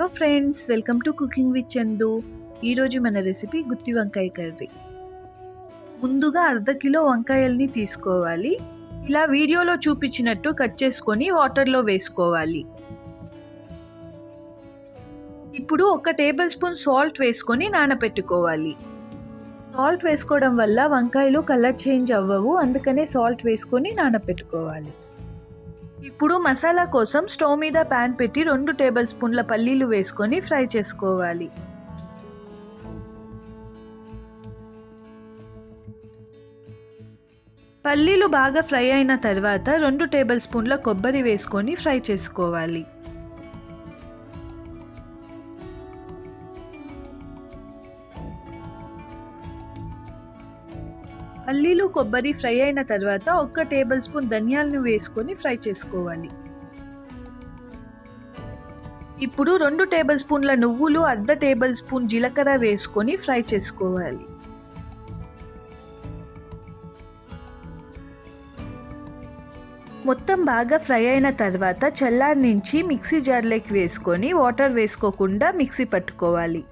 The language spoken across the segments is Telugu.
Hello friends welcome to cooking with Chandu. ఈరోజు మన రెసిపీ గుత్తి వంకాయ కర్రీ. ముందుగా అర్ధ కిలో వంకాయల్ని తీసుకోవాలి. ఇలా వీడియోలో చూపించినట్టు కట్ చేసుకొని వాటర్లో వేసుకోవాలి. ఇప్పుడు ఒక టేబుల్ స్పూన్ సాల్ట్ వేసుకొని నానబెట్టుకోవాలి సాల్ట్ వేసుకోవడం వల్ల వంకాయలు కలర్ చేంజ్ అవ్వవు. అందుకనే సాల్ట్ వేసుకొని నానబెట్టుకోవాలి ఇప్పుడు మసాలా కోసం స్టవ్ మీద ప్యాన్ పెట్టి రెండు టేబుల్ స్పూన్ల పల్లీలు వేసుకొని ఫ్రై చేసుకోవాలి. పల్లీలు బాగా ఫ్రై అయిన తర్వాత రెండు టేబుల్ స్పూన్ల కొబ్బరి వేసుకొని ఫ్రై చేసుకోవాలి. పల్లీలు కొబ్బరి ఫ్రై అయిన తర్వాత ఒక్క టేబుల్ స్పూన్ ధనియాలను వేసుకొని ఫ్రై చేసుకోవాలి. ఇప్పుడు రెండు టేబుల్ స్పూన్ల నువ్వులు అర్ధ టేబుల్ స్పూన్ జీలకర్ర వేసుకొని ఫ్రై చేసుకోవాలి. మొత్తం బాగా ఫ్రై అయిన తర్వాత చల్లారి నుంచి మిక్సీ జార్లోకి వేసుకొని వాటర్ వేసుకోకుండా మిక్సీ పట్టుకోవాలి.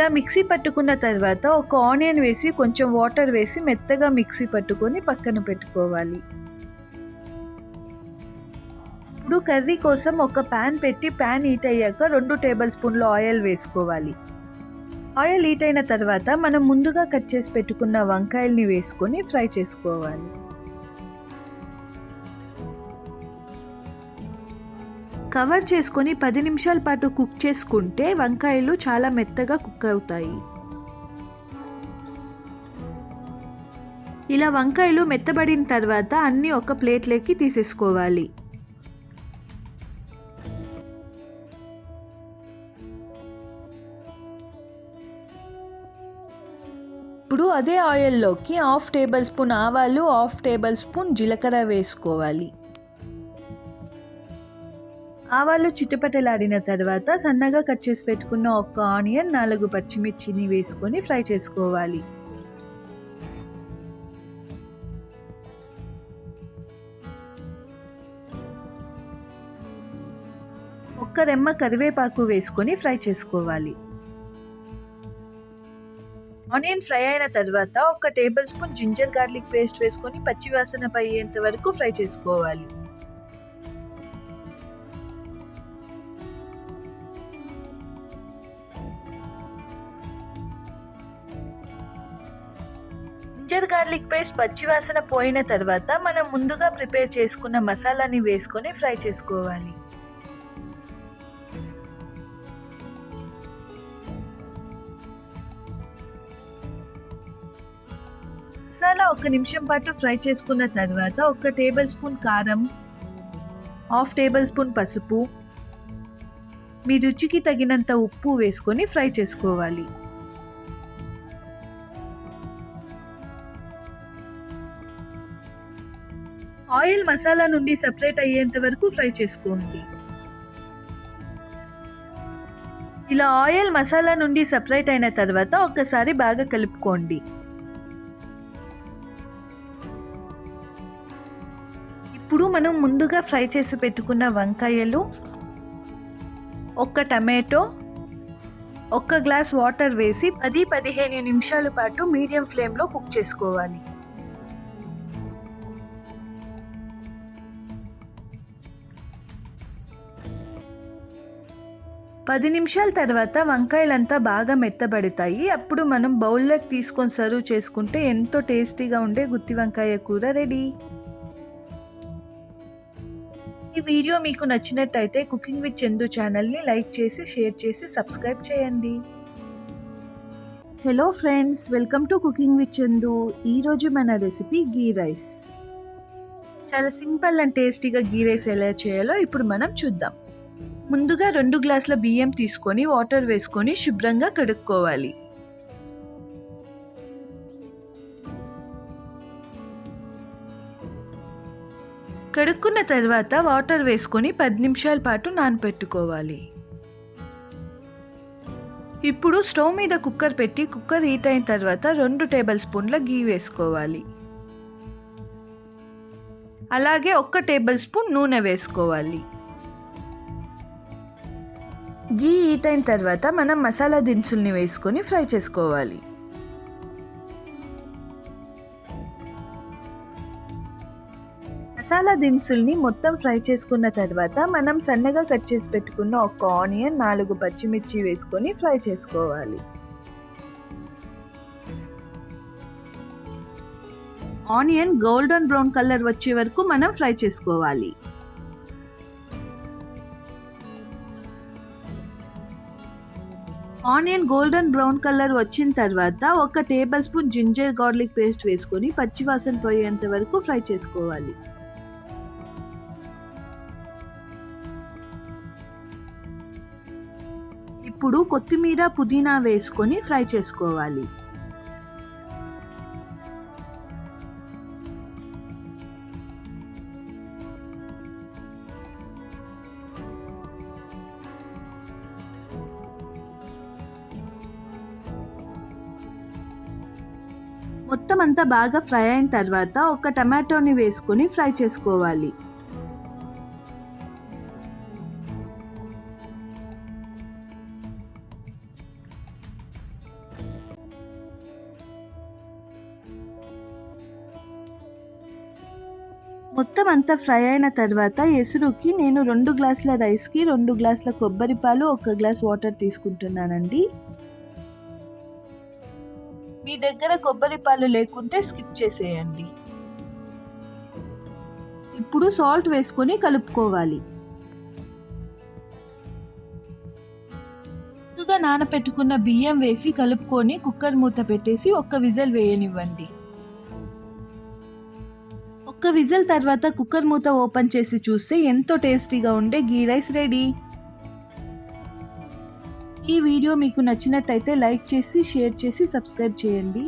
ఇలా మిక్సీ పట్టుకున్న తర్వాత ఒక ఆనియన్ వేసి కొంచెం వాటర్ వేసి మెత్తగా మిక్సీ పట్టుకొని పక్కన పెట్టుకోవాలి. ఇప్పుడు కర్రీ కోసం ఒక ప్యాన్ పెట్టి ప్యాన్ హీట్ అయ్యాక రెండు టేబుల్ స్పూన్ల ఆయిల్ వేసుకోవాలి. ఆయిల్ హీట్ అయిన తర్వాత మనం ముందుగా కట్ చేసి పెట్టుకున్న వంకాయల్ని వేసుకొని ఫ్రై చేసుకోవాలి. కవర్ చేసుకొని పది నిమిషాల పాటు కుక్ చేసుకుంటే వంకాయలు చాలా మెత్తగా కుక్ అవుతాయి. ఇలా వంకాయలు మెత్తబడిన తర్వాత అన్నీ ఒక ప్లేట్లోకి తీసేసుకోవాలి. ఇప్పుడు అదే ఆయిల్లోకి హాఫ్ టేబుల్ స్పూన్ ఆవాలు హాఫ్ టేబుల్ స్పూన్ జీలకర్ర వేసుకోవాలి. ఆవాలు చిటపటలాడిన తర్వాత సన్నగా కట్ చేసి పెట్టుకున్న ఒక ఆనియన్ నాలుగు పచ్చిమిర్చిని వేసుకొని ఫ్రై చేసుకోవాలి. ఒక్క రెమ్మ కరివేపాకు వేసుకొని ఫ్రై చేసుకోవాలి. ఆనియన్ ఫ్రై అయిన తర్వాత ఒక tablespoon ginger garlic paste వేసుకొని పచ్చివాసన పోయేంత వరకు ఫ్రై చేసుకోవాలి. జింజర్ గార్లిక్ పేస్ట్ పచ్చివాసన పోయిన తర్వాత మనం ముందుగా ప్రిపేర్ చేసుకున్న మసాలాని వేసుకొని ఫ్రై చేసుకోవాలి. మసాలా ఒక నిమిషం పాటు ఫ్రై చేసుకున్న తర్వాత ఒక టేబుల్ స్పూన్ కారం హాఫ్ టేబుల్ స్పూన్ పసుపు మీ రుచికి తగినంత ఉప్పు వేసుకొని ఫ్రై చేసుకోవాలి. ఆయిల్ మసాలా నుండి సపరేట్ అయ్యేంత వరకు ఫ్రై చేసుకోండి. ఇలా ఆయిల్ మసాలా నుండి సపరేట్ అయిన తర్వాత ఒక్కసారి బాగా కలుపుకోండి. ఇప్పుడు మనం ముందుగా ఫ్రై చేసి పెట్టుకున్న వంకాయలు ఒక్క టమాటో ఒక్క గ్లాస్ వాటర్ వేసి పది పదిహేను నిమిషాల పాటు మీడియం ఫ్లేమ్లో కుక్ చేసుకోవాలి. పది నిమిషాల తర్వాత వంకాయలంతా బాగా మెత్తబడతాయి. అప్పుడు మనం బౌల్లోకి తీసుకొని సర్వ్ చేసుకుంటే ఎంతో టేస్టీగా ఉండే గుత్తి వంకాయ కూర రెడీ. ఈ వీడియో మీకు నచ్చినట్టయితే కుకింగ్ విత్ చందు ఛానల్ని లైక్ చేసి షేర్ చేసి సబ్స్క్రైబ్ చేయండి. Hello friends welcome to cooking with Chandu. ఈరోజు మన రెసిపీ గీ రైస్. చాలా సింపుల్ అండ్ టేస్టీగా గీ రైస్ ఎలా చేయాలో ఇప్పుడు మనం చూద్దాం. ముందుగా రెండు గ్లాసుల బియ్యం తీసుకొని వాటర్ వేసుకొని శుభ్రంగా కడుక్కోవాలి. కడుక్కున్న తర్వాత వాటర్ వేసుకొని పది నిమిషాల పాటు నానపెట్టుకోవాలి. ఇప్పుడు స్టవ్ మీద కుక్కర్ పెట్టి కుక్కర్ హీట్ అయిన తర్వాత రెండు టేబుల్ స్పూన్ల గీ వేసుకోవాలి. అలాగే ఒక్క టేబుల్ స్పూన్ నూనె వేసుకోవాలి. గీ హీట్ అయిన తర్వాత మనం మసాలా దినుసుల్ని వేసుకొని ఫ్రై చేసుకోవాలి. మసాలా దినుసుల్ని మొత్తం ఫ్రై చేసుకున్న తర్వాత మనం సన్నగా కట్ చేసి పెట్టుకున్న ఒక ఆనియన్ నాలుగు పచ్చిమిర్చి వేసుకొని ఫ్రై చేసుకోవాలి. ఆనియన్ గోల్డెన్ బ్రౌన్ కలర్ వచ్చే వరకు మనం ఫ్రై చేసుకోవాలి. ఆనియన్ గోల్డెన్ బ్రౌన్ కలర్ వచ్చిన తర్వాత ఒక tablespoon ginger garlic paste వేసుకొని పచ్చివాసన పోయేంత వరకు ఫ్రై చేసుకోవాలి. ఇప్పుడు కొత్తిమీర పుదీనా వేసుకొని ఫ్రై చేసుకోవాలి. మొత్తం అంతా బాగా ఫ్రై అయిన తర్వాత ఒక టమాటోని వేసుకొని ఫ్రై చేసుకోవాలి. మొత్తం అంతా ఫ్రై అయిన తర్వాత ఎసురుకి నేను రెండు గ్లాసుల రైస్కి రెండు గ్లాసుల కొబ్బరి పాలు ఒక గ్లాస్ వాటర్ తీసుకుంటున్నానండి. మీ దగ్గర కొబ్బరి పాలు లేకుంటే స్కిప్ చేసేయండి. ఇప్పుడు సాల్ట్ వేసుకొని కలుపుకోవాలి. ముందుగా నానపెట్టుకున్న బియ్యం వేసి కలుపుకొని కుక్కర్ మూత పెట్టేసి ఒక్క విజల్ వేయనివ్వండి. ఒక్క విజిల్ తర్వాత కుక్కర్ మూత ఓపెన్ చేసి చూస్తే ఎంతో టేస్టీగా ఉండే గీ రైస్ రెడీ. ఈ వీడియో మీకు నచ్చినట్టయితే లైక్ చేసి షేర్ చేసి సబ్స్క్రైబ్ చేయండి.